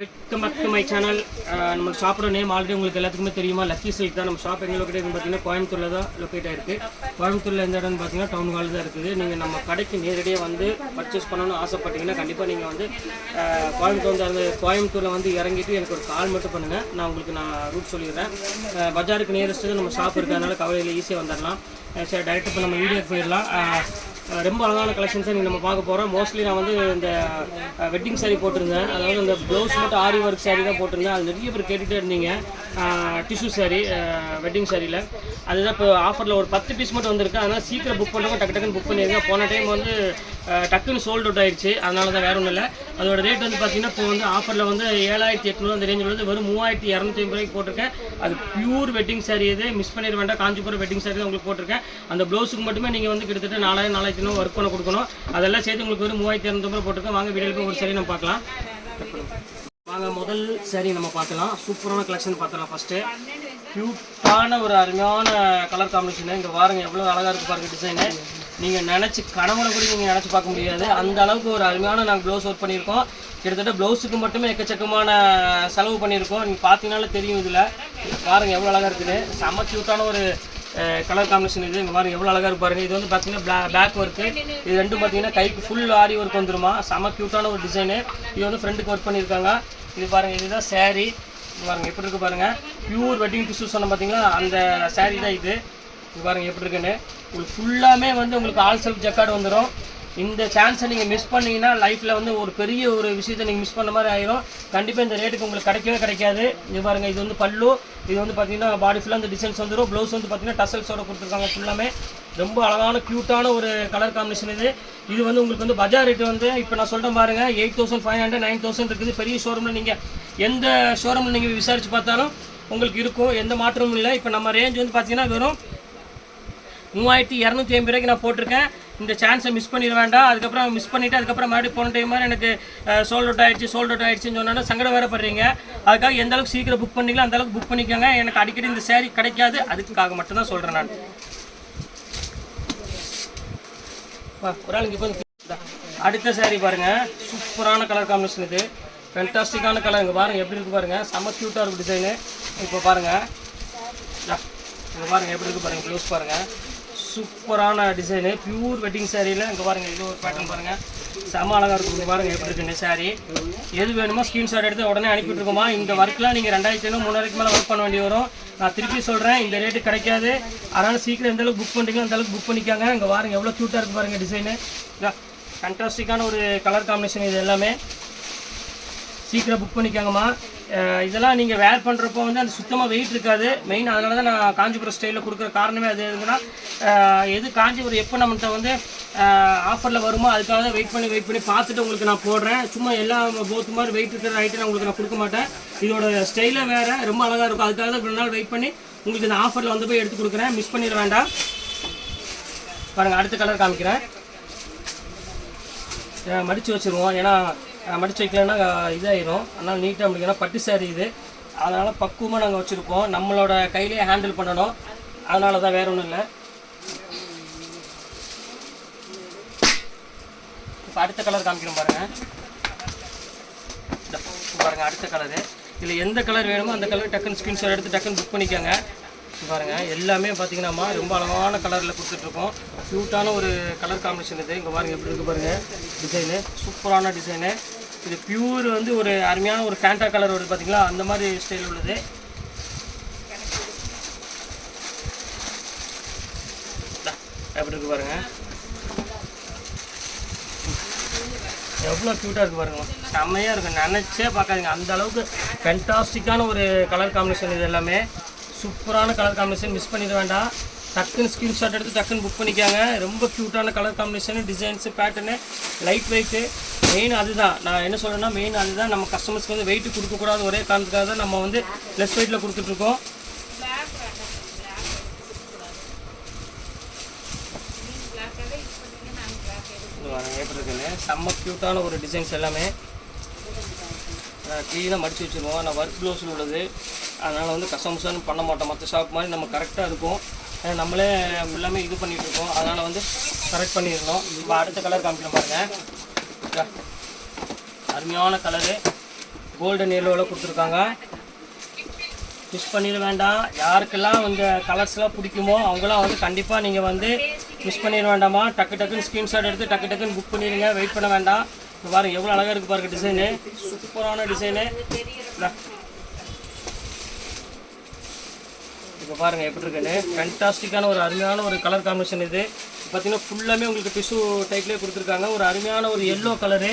Welcome back to my channel நம்ம ஷாப்போட name already உங்களுக்கு எல்லாத்துக்குமே தெரியுமா? லக்கி சில்க் தான். நம்ம ஷாப் எங்கே லொக்கேட் பார்த்தீங்கன்னா கோயம்புத்தூரில் தான் லொக்கேட் ஆயிருக்கு. கோயம்புத்தூரில் எந்த இடம்னு பார்த்தீங்கன்னா டவுன் ஹால் தான் இருக்குது. நீங்கள் நம்ம கடைக்கு நேரடியாக வந்து பர்ச்சேஸ் பண்ணணும்னு ஆசைப்பட்டீங்கன்னா கண்டிப்பாக நீங்கள் வந்து uh, கோயம்புத்தூர் வந்து அந்த கோயம்புத்தூரில் வந்து இறங்கிட்டு எனக்கு ஒரு கால் மட்டும் பண்ணுங்கள் நான் உங்களுக்கு நான் ரூட் சொல்லிடுறேன். Uh, பஜாருக்கு நியரஸ்ட்டு நம்ம ஷாப் இருக்கிறதுனால கவலையில் ஈஸியாக வந்துடலாம் uh, சரி டேரெக்டாக இப்போ நம்ம வீடியோக்கு போயிடலாம். ரொம்ப அழகான கலெக்ஷன்ஸை நீங்கள் நம்ம பார்க்க போகிறோம் மோஸ்ட்லி நான் வந்து இந்த வெட்டிங் saree போட்டிருந்தேன். அதாவது இந்த ப்ளவுஸ் மட்டும் ஆரி ஒர்க் saree தான் போட்டிருந்தேன். அது நிறைய பேர் கேட்டுகிட்டே இருந்தீங்க. டிஷ்யூ saree வெட்டிங் சாரியில் அதுதான் இப்போ ஆஃபரில் ஒரு பத்து பீஸ் மட்டும் வந்திருக்கு. அதனால் சீக்கிரம் புக் பண்ணுறவங்க டக்கு டக்குன்னு புக் பண்ணியிருக்கேன் போன டைம் வந்து டக்குன்னு சோல்ட் அவுட் ஆயிடுச்சு. அதனால தான் வேற ஒன்றும் இல்லை. அதோட ரேட் வந்து பார்த்தீங்கன்னா இப்போ வந்து ஆஃபரில் வந்து ஏழாயிரத்தி எட்நூறு அந்த ரேஞ்சில் வந்து வெறும் மூவாயிரத்தி இரநூத்தி ஐம்பது ரூபாய்க்கு போட்டிருக்கேன். அது பியூர் வெட்டிங் சாரீ இது. மிஸ் பண்ணிட வேண்டாம். காஞ்சிபுரம் வெட்டிங் saree தான் உங்களுக்கு போட்டிருக்கேன். அந்த ப்ளவுஸுக்கு மட்டுமே நீங்கள் வந்து கிட்டத்தட்ட நாலாயிரம் நாலாயிரத்தி நூறு ஒர்க் பண்ண கொடுக்கணும். அதெல்லாம் சேர்த்து உங்களுக்கு வெறும் மூவாயிரத்தி இரநூத்தி போட்டிருக்கேன். வாங்க வீடியோ ஒரு சரி நம்ம பார்க்கலாம். வாங்க முதல் சரி நம்ம பார்க்கலாம். சூப்பரான கலெக்ஷன் பார்த்துக்கலாம் ஃபஸ்ட்டு க்யூட்டான ஒரு அருமையான கலர் காம்பினேஷன் இங்கே வாருங்க எவ்வளோ அழகாக இருக்கு பாருங்க டிசைனு நீங்கள் நினச்சி கனவுல கூட நீங்கள் நினச்சி பார்க்க முடியாது. அந்த அளவுக்கு ஒரு அருமையான நாங்கள் ப்ளவுஸ் ஒர்க் பண்ணியிருக்கோம். கிட்டத்தட்ட ப்ளவுஸுக்கு மட்டுமே எக்கச்சக்கமான செலவு பண்ணியிருக்கோம். நீங்கள் பார்த்தீங்கனாலே தெரியும் இதில். பாருங்கள் எவ்வளோ அழகாக இருக்குது. செம்ம க்யூட்டான ஒரு கலர் காம்பினேஷன் இது. இங்கே பாருங்க எவ்வளோ அழகாக இருக்கு இது வந்து பார்த்தீங்கன்னா பிளா பேக் ஒர்க்கு இது ரெண்டும் பார்த்தீங்கன்னா கைக்கு ஃபுல் ஆரி ஒர்க் வந்துருமா? செம க்யூட்டான ஒரு டிசைனு இது வந்து ஃப்ரெண்டுக்கு ஒர்க் பண்ணியிருக்காங்க. இது பாருங்கள் இதுதான் சேரீ பாருங்கள் பாருங்க எப்படி இருக்கு பாருங்கள் பியூர் வெட்டிங் டிஷ்யூஸ் சொன்ன பார்த்தீங்கன்னா அந்த சேரீ தான் இது. இது பாருங்க எப்படி இருக்குன்னு. உங்களுக்கு ஃபுல்லாமே வந்து உங்களுக்கு ஆல் செல்ஃப் ஜக்கார்டு வந்துடும் இந்த சான்ஸை நீங்கள் மிஸ் பண்ணீங்கன்னா லைஃப்பில் வந்து ஒரு பெரிய ஒரு விஷயத்தை நீங்கள் மிஸ் பண்ண மாதிரி ஆயிரும். கண்டிப்பாக இந்த ரேட்டுக்கு உங்களுக்கு கிடைக்கவே கிடைக்காது. இது பாருங்க இது வந்து பல்லு. இது வந்து பார்த்தீங்கன்னா பாடி ஃபுல்லாக இந்த டிசைன்ஸ் வந்துடும் ப்ளவுஸ் வந்து பார்த்தீங்கன்னா டசல்ஸோட கொடுத்துருக்காங்க ஃபுல்லாமே ரொம்ப அழகான க்யூட்டான ஒரு கலர் காம்பினேஷன் இது. இது வந்து உங்களுக்கு வந்து பஜார் ரேட் வந்து இப்போ நான் சொல்கிறேன் பாருங்கள் eight thousand five hundred nine thousand இருக்குது. பெரிய ஷோரூமில் நீங்கள் எந்த ஷோரூமில் நீங்கள் விசாரித்து பார்த்தாலும் உங்களுக்கு இருக்கும். எந்த மாற்றமும் இல்லை. இப்போ நம்ம ரேஞ்ச் வந்து பார்த்தீங்கன்னா வெறும் மூவாயிரத்தி இரநூத்தி ஐம்பது ரூபாய்க்கு நான் போட்டிருக்கேன். இந்த சான்ஸை மிஸ் பண்ணிட வேண்டாம். அதுக்கப்புறம் மிஸ் பண்ணிவிட்டு அதுக்கப்புறம் மறுபடியும் போன டைம் மாதிரி எனக்கு சோல்ட் அவுட் ஆகிடுச்சு சோல்ட் அவுட் ஆகிடுச்சின்னு சொன்னோன்னா சங்கடம் வேறப்படுறீங்க அதுக்காக எந்த அளவுக்கு சீக்கிரம் புக் பண்ணிக்கலாம் அந்த அளவுக்கு புக் பண்ணிக்கோங்க. எனக்கு அடிக்கடி இந்த சேரீ கிடைக்காது. அதுக்காக மட்டும்தான் சொல்கிறேன் நான். ஒரு ஆள் இங்கே அடுத்த சேரீ பாருங்கள் சூப்பரான கலர் காம்பினேஷன் இது. ஃபென்டாஸ்டிக்கான கலர் இங்கே பாருங்கள் எப்படி இருக்குது பாருங்கள் செம்ம க்யூட்டாக இருக்கும் டிசைனு இப்போ பாருங்கள் இங்கே பாருங்கள் எப்படி இருக்குது பாருங்கள் ப்ளவுஸ் பாருங்கள் சூப்பரான டிசைனு பியூர் வெட்டிங் சாரியில் இங்கே பாருங்கள் இது ஒரு பேட்டர்ன் பாருங்கள் செம அழகாக இருக்கும் பாருங்கள் எப்படி இருக்குங்க சாரி எது வேணுமோ ஸ்க்ரீன்ஷாட் எடுத்து உடனே அனுப்பிட்டுருக்கோமா இந்த ஒர்க்கெலாம் நீங்கள் ரெண்டாயிரத்தி ஐநூறு மூணாயிரத்துக்கு மேலே ஒர்க் பண்ண வேண்டி வரும். நான் திருப்பி சொல்கிறேன் இந்த ரேட்டு கிடைக்காது. அதனால் சீக்கிரம் எந்த அளவுக்கு புக் பண்ணுறீங்களோ அந்த அளவுக்கு புக் பண்ணிக்காங்க. இங்கே பாருங்கள் எவ்வளோ க்யூட்டாக இருக்கு பாருங்கள் டிசைனு ஃபண்டாஸ்டிக்கான ஒரு கலர் காம்பினேஷன் இது எல்லாமே. சீக்கிரம் புக் பண்ணிக்கோங்கம்மா. இதெல்லாம் நீங்கள் வேர் பண்ணுறப்போ வந்து அந்த சுத்தமாக வெயிட் இருக்காது. மெயின் அதனால தான் நான் காஞ்சிபுரம் ஸ்டைலில் கொடுக்குற காரணமே அது எதுனா எது காஞ்சிபுரம் எப்போ நம்மகிட்ட வந்து ஆஃபரில் வருமோ அதுக்காக தான் வெயிட் பண்ணி வெயிட் பண்ணி பார்த்துட்டு உங்களுக்கு நான் போடுறேன். சும்மா எல்லா போத்து மாதிரி வெயிட் இருக்கிற ஐட்டம் நான் உங்களுக்கு நான் கொடுக்க மாட்டேன். இதோட ஸ்டைலே வேறு ரொம்ப அழகாக இருக்கும். அதுக்காக தான் ரெண்டு நாள் வெயிட் பண்ணி உங்களுக்கு இந்த ஆஃபரில் வந்து போய் எடுத்து கொடுக்குறேன். மிஸ் பண்ணிட வேண்டாம். பாருங்கள் அடுத்த கலர் காமிக்கிறேன். மடித்து வச்சுருவோம் வச்சிருவோம். ஏன்னா மடித்து வைக்கலன்னா இதாயிரும். அதனால் நீட்டாக முடிக்கணும். பட்டு சேரீ இது. அதனால் பக்குவமாக நாங்கள் வச்சுருப்போம். நம்மளோட கையிலேயே ஹேண்டில் பண்ணணும். அதனால தான் வேறு ஒன்றும் இல்லை. இப்போ அடுத்த கலர் காமிக்கிறோம் பாருங்கள் இந்த பாருங்கள் அடுத்த கலரு இதில் எந்த கலர் வேணுமோ அந்த கலர் டக்குன்னு ஸ்கிரீன்ஷாட் எடுத்து டக்குன்னு புக் பண்ணிக்கோங்க. பாருங்கள் எல்லாமே பார்த்தீங்கன்னா ரொம்ப அழகான கலரில் கொடுத்துட்ருக்கோம். க்யூட்டான ஒரு கலர் காம்பினேஷன் இது. இங்கே பாருங்கள் எப்படி இருக்கு பாருங்கள் டிசைனு சூப்பரான டிசைனு இது பியூர் வந்து ஒரு அருமையான ஒரு ஃபேண்டா கலர் வருது பார்த்தீங்களா அந்த மாதிரி ஸ்டைல் உள்ளது. எப்படி இருக்கு பாருங்க. எவ்வளோ க்யூட்டாக இருக்குது பாருங்க. செம்மையாக இருக்கும் நினச்சே பார்க்காதீங்க. அந்த அளவுக்கு ஃபென்டாஸ்டிக்கான ஒரு கலர் காம்பினேஷன் இது எல்லாமே. சூப்பரான கலர் காம்பினேஷன் மிஸ் பண்ணிட வேண்டாம். டக்குன்னு ஸ்க்ரீன்ஷாட் எடுத்து டக்குன்னு புக் பண்ணிக்காங்க. ரொம்ப க்யூட்டான colour combination designs pattern light weight main அதுதான். நான் என்ன சொல்கிறேன்னா மெயின் அதுதான். நம்ம கஸ்டமர்ஸ்க்கு வந்து வெயிட்டு கொடுக்கக்கூடாது ஒரே காரணத்துக்காக தான் நம்ம வந்து லெஸ் வெயிட்டில் கொடுத்துட்ருக்கோம் எப்படி செம்ம க்யூட்டான ஒரு டிசைன்ஸ் எல்லாமே. க்ளீனாக மடித்து வச்சுருவோம். ஆனால் ஒர்க் ப்ளவுஸில் உள்ளது. அதனால் வந்து கஸ்டமர்ஸ் பண்ண மாட்டோம். மற்ற ஷாப் மாதிரி நம்ம கரெக்டாக இருக்கும். நம்மளே எல்லாமே இது பண்ணிட்டு இருக்கோம் அதனால் வந்து கரெக்ட் பண்ணியிருந்தோம் இப்போ அடுத்த கலர் காமிக்கிற பாருங்கள் அருமையான கலரு கோல்டன் எல்லோவில் கொடுத்துருக்காங்க. மிஸ் பண்ணிட வேண்டாம். யாருக்கெல்லாம் இந்த கலர்ஸ்லாம் பிடிக்குமோ அவங்களாம் வந்து கண்டிப்பாக நீங்கள் வந்து மிஸ் பண்ணிட வேண்டாமா? டக்கு டக்குன்னு ஸ்க்ரீன்ஷாட் எடுத்து டக்கு டக்குன்னு புக் பண்ணிடுங்க. வெயிட் பண்ண வேண்டாம். இங்க பாருங்க எவ்வளோ அழகாக இருக்குது பாருங்க டிசைனு சூப்பரான டிசைனு இப்போ பாருங்க எப்படி இருக்குன்னு? ஃபேண்டாஸ்டிக்கான ஒரு அருமையான ஒரு கலர் காம்பினேஷன் இது. பார்த்தீங்கன்னா ஃபுல்லாமே உங்களுக்கு டிஷ்யூ டைப்லேயே கொடுத்துருக்காங்க. ஒரு அருமையான ஒரு எல்லோ கலரு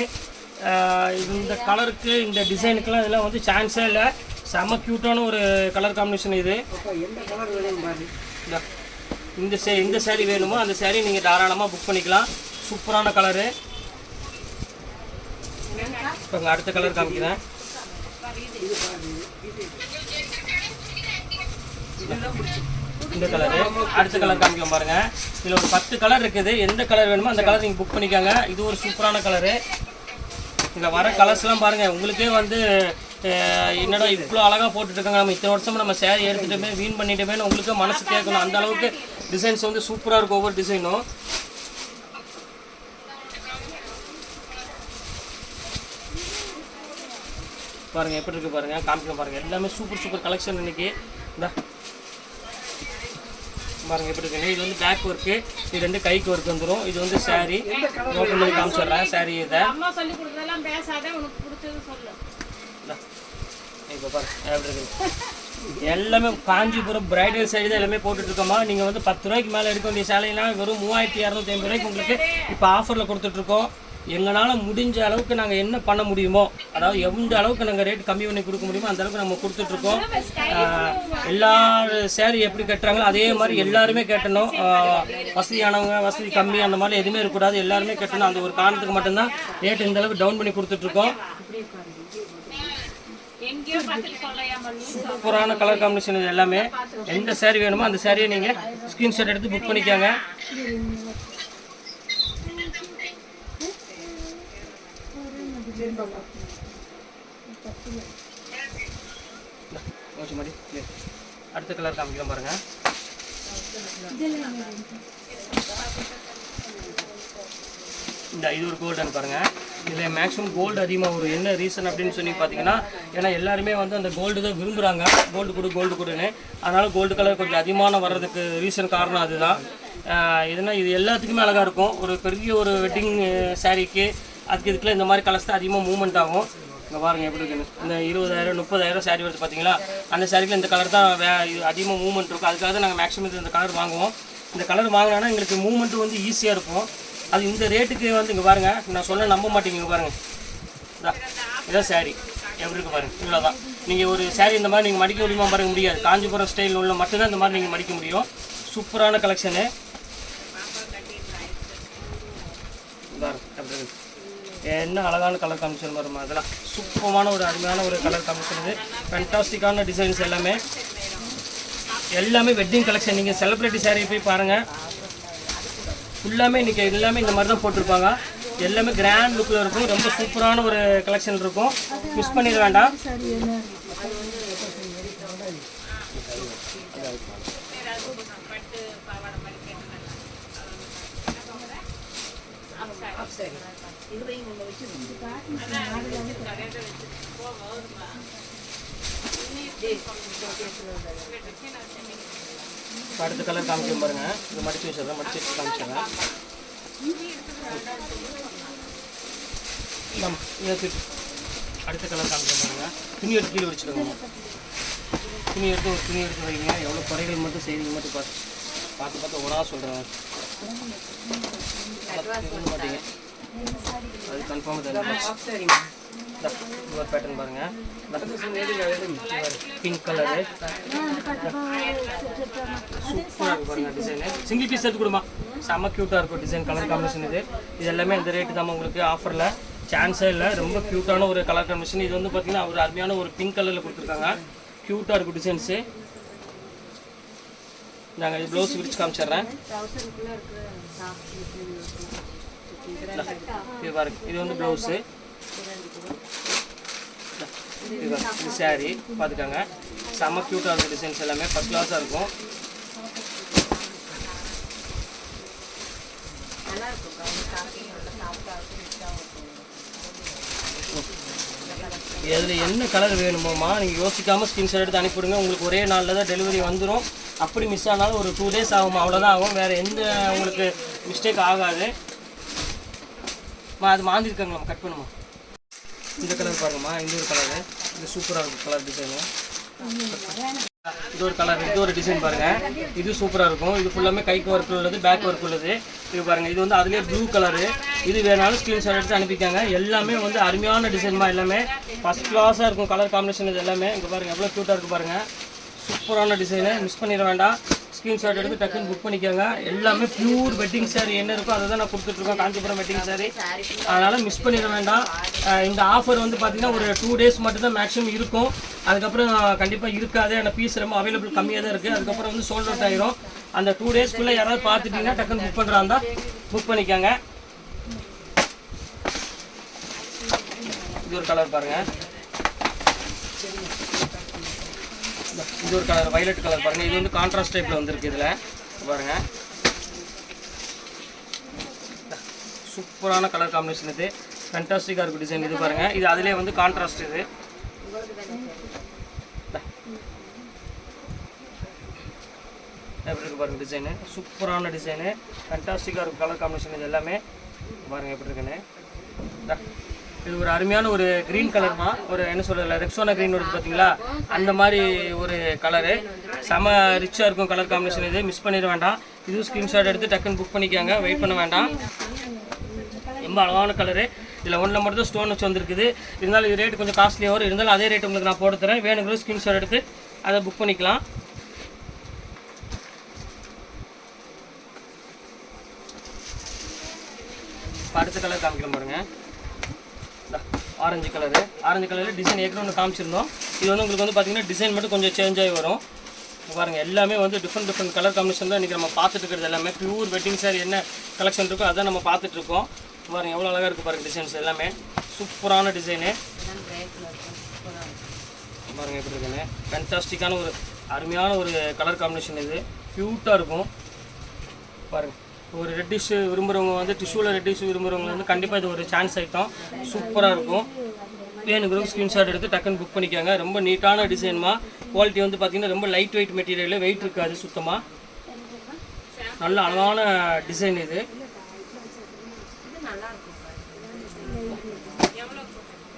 இந்த கலருக்கு இந்த டிசைனுக்கெல்லாம் இதெல்லாம் வந்து சான்ஸே இல்லை. செம்ம க்யூட்டான ஒரு கலர் காம்பினேஷன் இது. இந்தா. இந்த சே எந்த saree வேணுமோ அந்த saree நீங்கள் தாராளமாக புக் பண்ணிக்கலாம். சூப்பரான கலரு இப்போ அடுத்த கலர் காமிக்கிறேன். இந்த கலரு அடுத்த கலர் காமிக்கலாம் பாருங்க. இதில் ஒரு பத்து கலர் இருக்குது. எந்த கலர் வேணுமோ அந்த கலர் நீங்கள் புக் பண்ணிக்கோங்க. இது ஒரு சூப்பரான கலரு இதில் வர கலர்ஸ்லாம் பாருங்கள் உங்களுக்கே வந்து என்னடா இவ்வளோ அழகாக போட்டுட்ருக்காங்க நம்ம இத்தனை வருஷமா நம்ம சேரீ எடுத்துகிட்டுமே வீண் பண்ணிட்டுமே உங்களுக்கு மனசு கேட்கணும். அந்த அளவுக்கு டிசைன்ஸ் வந்து சூப்பராக இருக்கும் ஒவ்வொரு டிசைனும் பாருங்க எப்படி இருக்கு பாருங்க. காமிக்கலாம் பாருங்க. எல்லாமே சூப்பர் சூப்பர் கலெக்ஷன் இன்னைக்கு. இந்த. பாருங்க எப்படி இருக்கு இது வந்து பேக் ஒர்க்கு இது ரெண்டு கைக்கு ஒர்க் வந்துடும் இது வந்து saree. ஓப்பன் பண்ணி காமிச்சிடுறேன். saree இதை. இப்போ பாரு எப்படி இருக்கு எல்லாமே காஞ்சிபுரம் பிரைடல் saree தான் எல்லாமே போட்டுட்டு இருக்கோமா நீங்கள் வந்து பத்து ரூபாய்க்கு மேலே எடுக்க வேண்டிய சேலையெல்லாம் வெறும் மூவாயிரத்தி இரநூத்தி ஐம்பது ரூபாய்க்கு உங்களுக்கு இப்போ ஆஃபரில் கொடுத்துட்ருக்கோம். எங்களால் முடிஞ்ச அளவுக்கு நாங்கள் என்ன பண்ண முடியுமோ அதாவது எந்த அளவுக்கு நாங்கள் ரேட் கம்மி பண்ணி கொடுக்க முடியுமோ அந்த அளவுக்கு நம்ம கொடுத்துட்ருக்கோம் எல்லா சேரீ எப்படி கட்டுறாங்களோ அதே மாதிரி எல்லாருமே கட்டணும். வசதியானவங்க வசதி கம்மி அந்த மாதிரி எதுவுமே இருக்கக்கூடாது. எல்லாருமே கட்டணும். அந்த ஒரு காரணத்துக்கு மட்டும்தான் ரேட் இந்த அளவுக்கு டவுன் பண்ணி கொடுத்துட்ருக்கோம் சூப்பரான கலர் காம்பினேஷன் இது எல்லாமே. எந்த சேரீ வேணுமோ அந்த சேரீயை நீங்கள் ஸ்க்ரீன்ஷாட் எடுத்து புக் பண்ணிக்கோங்க. இந்தா, கொஞ்சம் அடுத்த கலர் காமிக்கிறேன் பாருங்க இந்த இது ஒரு கோல்டன் பாருங்க. இதில் மேக்ஸிமம் கோல்டு அதிகமாக வரும். என்ன ரீசன் அப்படின்னு சொல்லி பார்த்தீங்கன்னா ஏன்னா எல்லாருமே வந்து அந்த கோல்டு தான் விரும்புகிறாங்க கோல்டு கொடு கோல்டு கொடுன்னு. அதனால் கோல்டு கலர் கொஞ்சம் அதிகமான வர்றதுக்கு ரீசன் காரணம் அதுதான். ஆஹ் இதுனா இது எல்லாத்துக்குமே அழகாக இருக்கும். ஒரு பெரிய ஒரு வெட்டிங் சாரீக்கு அதுக்கு இதுக்குள்ள இந்த மாதிரி கலர்ஸ் தான் அதிகமாக மூவ்மெண்ட் ஆகும். இங்கே பாருங்கள் எப்படி இருக்குன்னு. இந்த இருபதாயிரம் முப்பதாயிரம் சாரி வருது பார்த்தீங்களா அந்த சாரீக்கு இந்த கலர் தான் வே அதிகமாக மூவ்மெண்ட் இருக்கும். அதுக்காக தான் நாங்கள் மேக்ஸிமம் இந்த கலர் வாங்குவோம். இந்த கலர் வாங்கினோன்னா எங்களுக்கு மூவ்மெண்ட்டு வந்து ஈஸியாக இருக்கும். அது இந்த ரேட்டுக்கு வந்து இங்கே பாருங்கள் நான் சொல்ல நம்ப மாட்டேங்க பாருங்கள் பாருங்க. இதா, இதான் சாரி எப்படி இருக்கு பாருங்கள் இவ்வளோ தான் நீங்கள் ஒரு சாரி இந்த மாதிரி நீங்கள் மடிக்க முடியுமா பாருங்க முடியாது. காஞ்சிபுரம் ஸ்டைல் உள்ள மட்டும்தான் இந்த மாதிரி நீங்கள் மடிக்க முடியும். சூப்பரான கலெக்ஷனு என்ன அழகான கலர் காம்பினேஷன் வருமா அதெல்லாம் சூப்பமான ஒரு அருமையான ஒரு கலர் காம்பினேஷன் இது. ஃபேண்டாஸ்டிக்கான டிசைன்ஸ் எல்லாமே. எல்லாமே வெட்டிங் கலெக்ஷன் நீங்கள் செலிப்ரிட்டி saree போய் பாருங்கள் ஃபுல்லாமே இன்றைக்கி எல்லாமே இந்த மாதிரி தான் போட்டிருப்பாங்க. எல்லாமே கிராண்ட் லுக்கில் இருக்கும். ரொம்ப சூப்பரான ஒரு கலெக்ஷன் இருக்கும். மிஸ் பண்ணிட வேண்டாம். அடுத்த கலர் காமிக்கும் பாருங்க. இது மடிச்சு வச்சிடறேன். மடிச்சு வச்சு காமிச்சிடுறேன். இந்தாம்மா, அடுத்த கலர் காமிக்கும் பாருங்க. துணி எடுத்து கீழே வச்சுக்கோங்க துணி எடுத்து ஒரு துணி எடுத்து வைங்க. எவ்வளோ குறைகள் மட்டும் செய்வீங்க மட்டும் பார்த்து பார்த்து பார்த்து ஒரா சொல்கிறேன் மாட்டீங்க. அது கன்ஃபார்மாக தெரியும் இந்த ஒரு பேட்டர்ன் பாருங்க பிங்க் கலரு சூப்பராக இருக்கு பாருங்க டிசைனு சிங்கிள் பீஸ் எடுத்து கொடுமா. செம்ம க்யூட்டாக இருக்கும் டிசைன் கலர் காம்பினேஷன் இது. இது எல்லாமே இந்த ரேட்டு தான் உங்களுக்கு ஆஃபரில் சான்ஸே இல்லை. ரொம்ப க்யூட்டான ஒரு கலர் காம்பினேஷன் இது வந்து பார்த்தீங்கன்னா ஒரு அருமையான ஒரு பிங்க் கலரில் கொடுத்துருக்காங்க. க்யூட்டாக இருக்கும் டிசைன்ஸு நாங்கள் ப்ளவுஸ் விரிச்சு காமிச்சிடுறேன். இது பாருங்க. இது வந்து ப்ளவுஸு இது பாருங்க, பார்த்துக்கோங்க. செம்ம க்யூட்டாக இருக்கும் டிசைன்ஸ் எல்லாமே. ஃபஸ்ட் கிளாஸாக இருக்கும். இதில் என்ன கலர் வேணுமோமா நீங்கள் யோசிக்காமல் ஸ்கிரீன்ஷாட் எடுத்து அனுப்பிவிடுங்க. உங்களுக்கு ஒரே நாளில் தான் டெலிவரி வந்துடும் அப்படி மிஸ் ஆனாலும் ஒரு டூ டேஸ் ஆகும்? அவ்வளோதான் ஆகும். வேறு எந்த உங்களுக்கு மிஸ்டேக் ஆகாது. மா அது மாந்திருக்காங்களா கட் பண்ணுமா? இந்த கலர் பாருங்கம்மா இந்த ஒரு கலரு இது சூப்பராக இருக்கும் கலர் டிசைனு இது ஒரு கலர் இது ஒரு டிசைன் பாருங்க. இது சூப்பராக இருக்கும். இது ஃபுல்லாமே கைக்கு ஒர்க் உள்ளது பேக் ஒர்க் உள்ளது. இது பாருங்க இது வந்து அதுலேயே ப்ளூ கலரு இது வேணாலும் ஸ்க்ரீன்ஷாட் எடுத்து அனுப்பிக்காங்க. எல்லாமே வந்து அருமையான டிசைன்மா எல்லாமே. ஃபஸ்ட் கிளாஸாக இருக்கும் கலர் காம்பினேஷன் இது எல்லாமே. இங்கே பாருங்க எவ்வளோ க்யூட்டாக இருக்கு பாருங்க. சூப்பரான டிசைனு மிஸ் பண்ணிட வேண்டாம். ஸ்க்ரீன்ஷாட் எடுத்து டக்குன்னு புக் பண்ணிக்கோங்க. எல்லாமே பியூர் வெட்டிங் சாரி என்ன இருக்கோ அதை தான் நான் கொடுத்துட்ருக்கோம். காஞ்சிபுரம் வெட்டிங் சாரி அதனால் மிஸ் பண்ணிட வேண்டாம். இந்த ஆஃபர் வந்து பார்த்தீங்கன்னா ஒரு டூ டேஸ் மட்டும் தான் மேக்ஸிமம் இருக்கும். அதுக்கப்புறம் கண்டிப்பாக இருக்காது. அந்த பீஸ் ரொம்ப அவைலபிள் கம்மியாக தான் இருக்குது அதுக்கப்புறம் வந்து சோல்ட் அவுட் ஆயிரும். அந்த டூ டேஸ்க்குள்ளே யாராவது பார்த்துட்டிங்கன்னா டக்குன்னு புக் பண்ணுறாங்க புக் பண்ணிக்கோங்க. இது ஒரு கலர் பாருங்கள் இது ஒரு கலர் வயலட் கலர் பாருங்க. இது வந்து கான்ட்ராஸ்ட் டைப்ல வந்திருக்கு இதுல. பாருங்க. சூப்பரான கலர் காம்பினேஷன் இது. ஃபேண்டாஸ்டிக்காக இருக்கும் டிசைன் இது பாருங்க. இது அதிலே வந்து கான்ட்ராஸ்ட் இது. எப்படி இருக்கு பாருங்க டிசைனு சூப்பரான டிசைனு ஃபேண்டாஸ்டிக்காக இருக்கும் கலர் காம்பினேஷன் இது எல்லாமே. பாருங்க எப்படி இருக்குன்னு. இது ஒரு அருமையான ஒரு க்ரீன் கலர்மா ஒரு என்ன சொல்றது ரெக்ஸோனா க்ரீன் வருது பார்த்தீங்களா அந்த மாதிரி ஒரு கலரு செம ரிச்சாக இருக்கும் கலர் காம்பினேஷன் இது. மிஸ் பண்ணிட வேண்டாம். இதுவும் ஸ்க்ரீன்ஷாட் எடுத்து டக்குன்னு புக் பண்ணிக்கோங்க. வெயிட் பண்ண வேண்டாம். ரொம்ப அழகான கலரு இதில் ஒன்றில் மட்டும் தான் ஸ்டோன் வச்சு வந்திருக்குது. இருந்தாலும் இது ரேட் கொஞ்சம் காஸ்ட்லியாக வரும். இருந்தாலும் அதே ரேட் உங்களுக்கு நான் போட்டு தரேன். வேணுங்கிற ஸ்க்ரீன்ஷாட் எடுத்து அதை புக் பண்ணிக்கலாம். அடுத்த கலர் காமிக்கிறேன் பாருங்கள் ஆரஞ்சு கலரு ஆரஞ்சு கலரில் டிசைன் ஏற்கனவே ஒன்று காமிச்சிருந்தோம். இது வந்து உங்களுக்கு வந்து பார்த்தீங்கன்னா டிசைன் மட்டும் கொஞ்சம் சேஞ்ச் ஆகி வரும். பாருங்கள் எல்லாமே வந்து டிஃப்ரெண்ட் டிஃப்ரெண்ட் கலர் காம்பினேஷன் தான் இன்றைக்கி நம்ம பார்த்துட்டு இருக்கிறது எல்லாமே. பியூர் வெட்டிங் சார் என்ன கலெக்ஷன் இருக்கோ அதான் நம்ம பார்த்துட்டு இருக்கோம். எவ்வளோ அழகாக இருக்குது பாருங்கள் டிசைன்ஸ் எல்லாமே. சூப்பரான டிசைனு பாருங்கள் எப்படி இருக்குன்னு. ஃபேன்டாஸ்டிக்கான ஒரு அருமையான ஒரு கலர் காம்பினேஷன் இது. க்யூட்டாக இருக்கும். பாருங்கள் ஒரு ரெட்டிஷ் விரும்புகிறவங்க வந்து டிஷ்யூவில் ரெட்டிஷ் விரும்புகிறவங்க வந்து கண்டிப்பாக இது ஒரு சான்ஸ் ஐட்டம் சூப்பராக இருக்கும். வேணுங்கிறவங்க ஸ்க்ரீன்ஷாட் எடுத்து டக்குன்னு புக் பண்ணிக்காங்க. ரொம்ப நீட்டான டிசைன்மா குவாலிட்டி வந்து பார்த்தீங்கன்னா ரொம்ப லைட் வெயிட் மெட்டீரியல் வெயிட் இருக்காது சுத்தமாக நல்ல அழகான டிசைன் இது.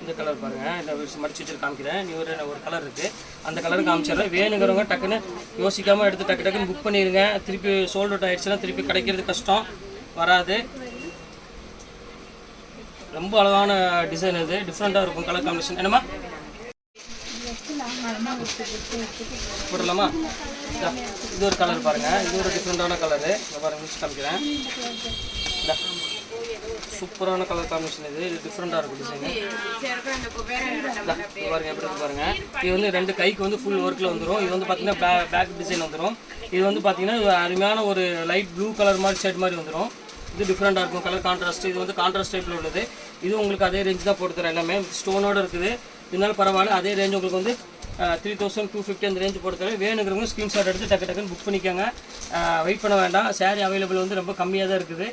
இந்த கலர் பாருங்க. இந்த மடிச்சு வச்சு காமிக்கிறேன். நீ ஒரு ஒரு கலர் இருக்கு. அந்த கலர் காமிச்சிடுறேன். வேணுங்கிறவங்க டக்குன்னு யோசிக்காம எடுத்து டக்கு டக்குன்னு புக் பண்ணிடுங்க. திருப்பி சோல்ட் அவுட் ஆயிடுச்சுன்னா திருப்பி கிடைக்கிறது கஷ்டம். வராது. ரொம்ப அழகான டிசைன் இது டிஃப்ரெண்ட்டாக இருக்கும் கலர் காம்பினேஷன் என்னம்மா? போடலாமா இது ஒரு கலர் பாருங்க. இது ஒரு டிஃப்ரெண்டான கலரு இந்த பாருங்க முடிச்சு காமிக்கிறேன். சூப்பரான கலர் காம்பினேஷன் இது. இது டிஃப்ரெண்டாக இருக்கும் டிசைன் பாருங்க எப்படி பாருங்க. இது வந்து ரெண்டு கைக்கு வந்து ஃபுல் ஒர்க்கில் வந்துடும் இது வந்து பார்த்தீங்கன்னா பேக் டிசைன் வந்துடும் இது வந்து பார்த்தீங்கன்னா இது அருமையான ஒரு லைட் ப்ளூ கலர் மாதிரி ஷர்ட் மாதிரி வந்துடும் இது டிஃப்ரெண்ட்டாக இருக்கும். கலர் கான்ட்ராஸ்ட் இது வந்து கான்ட்ராஸ்ட் டைப்பில் உள்ளது. இது உங்களுக்கு அதே ரேஞ்ச் தான் போட்டு தரேன் எல்லாமே. ஸ்டோனோட இருக்குது. இருந்தாலும் பரவாயில்ல அதே ரேஞ்ச் உங்களுக்கு வந்து த்ரீ தௌசண்ட் டூ ஃபிஃப்டி அந்த ரேஞ்ச் போட்டு வேணுங்கிறவங்க ஸ்க்ரீன்ஷாட் எடுத்து டக்கு டக்குன்னு புக் பண்ணிக்கோங்க. வெயிட் பண்ண வேண்டாம். சேரீ அவைலபிள் வந்து ரொம்ப கம்மியாக தான் இருக்குது.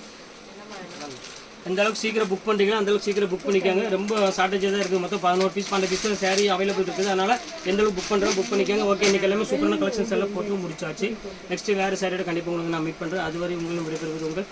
எந்த அளவுக்கு சீக்கிரம் புக் பண்ணுறீங்களோ அந்த அளவுக்கு சீக்கிரம் புக் பண்ணிக்காங்க. ரொம்ப ஷார்ட்டேஜாக தான் இருக்குது. மொத்தம் பதினோரு பீஸ் பன்னெண்டு பீஸ் சேரீ அவைலபிள் இருக்குது. அதனால் எந்த அளவுக்கு புக் பண்ணுறோம் புக் பண்ணிக்கோங்க. ஓகே இன்றைக்கி எல்லாமே சூப்பரான கலெக்ஷன்ஸ் எல்லாம் போட்டு முடிச்சாச்சு. நெக்ஸ்ட் வேறு சேரீட கண்டிப்பாக உங்களுக்கு நான் மீட் பண்ணுறேன் அதுவரை உங்களும் விடைபெறுவது உங்கள்